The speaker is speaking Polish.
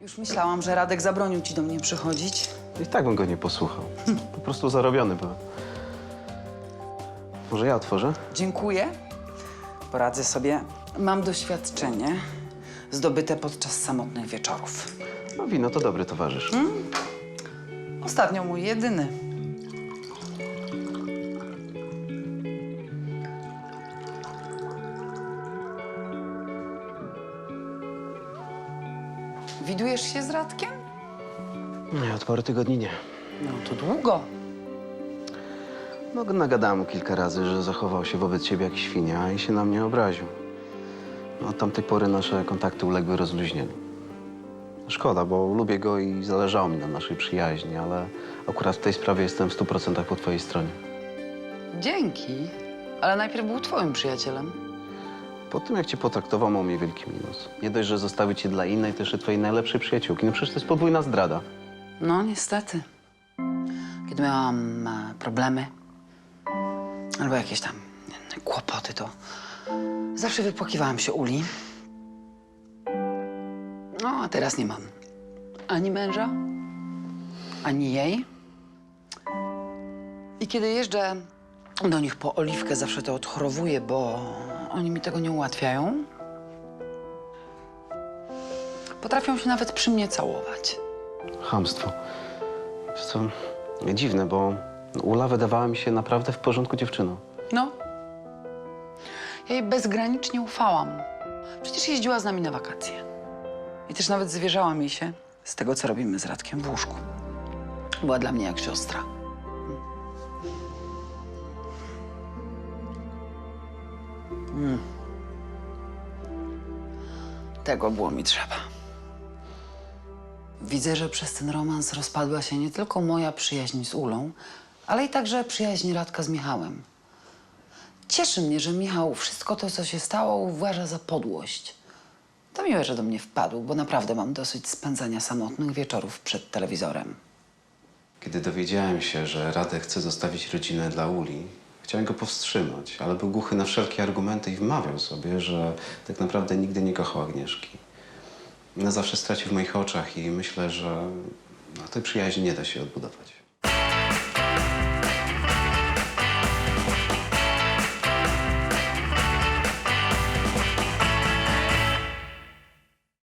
Już myślałam, że Radek zabronił ci do mnie przychodzić. I tak bym go nie posłuchał. Po prostu zarobiony byłem. Może ja otworzę? Dziękuję. Poradzę sobie. Mam doświadczenie zdobyte podczas samotnych wieczorów. No wino to dobry towarzysz. Ostatnio mój jedyny. Widujesz się z Radkiem? Nie, od paru tygodni nie. No to długo. No, nagadałem mu kilka razy, że zachował się wobec ciebie jak świnia i się na mnie obraził. No, od tamtej pory nasze kontakty uległy rozluźnieniu. Szkoda, bo lubię go i zależało mi na naszej przyjaźni, ale akurat w tej sprawie jestem w stu procentach po twojej stronie. Dzięki. Ale najpierw był twoim przyjacielem. Po tym, jak cię potraktował, mam jej wielki minus. Nie dość, że zostawił cię dla innej, to jeszcze twojej najlepszej przyjaciółki. No przecież to jest podwójna zdrada. No, niestety. Kiedy miałam e, problemy albo jakieś tam inne kłopoty, to zawsze wypłakiwałam się Uli. No, a teraz nie mam ani męża, ani jej. I kiedy jeżdżę do nich po oliwkę, zawsze to odchorowuję, bo oni mi tego nie ułatwiają. Potrafią się nawet przy mnie całować. Chamstwo. Wiesz co, dziwne, bo Ula wydawała mi się naprawdę w porządku dziewczyną. No. Ja jej bezgranicznie ufałam. Przecież jeździła z nami na wakacje. I też nawet zwierzała mi się z tego, co robimy z Radkiem w łóżku. Była dla mnie jak siostra. Mm. Tego było mi trzeba. Widzę, że przez ten romans rozpadła się nie tylko moja przyjaźń z Ulą, ale i także przyjaźń Radka z Michałem. Cieszy mnie, że Michał wszystko to, co się stało, uważa za podłość. To miłe, że do mnie wpadł, bo naprawdę mam dosyć spędzania samotnych wieczorów przed telewizorem. Kiedy dowiedziałem się, że Radek chce zostawić rodzinę dla Uli, chciałem go powstrzymać, ale był głuchy na wszelkie argumenty i wmawiał sobie, że tak naprawdę nigdy nie kochał Agnieszki. Na zawsze stracił w moich oczach i myślę, że no, tej przyjaźni nie da się odbudować.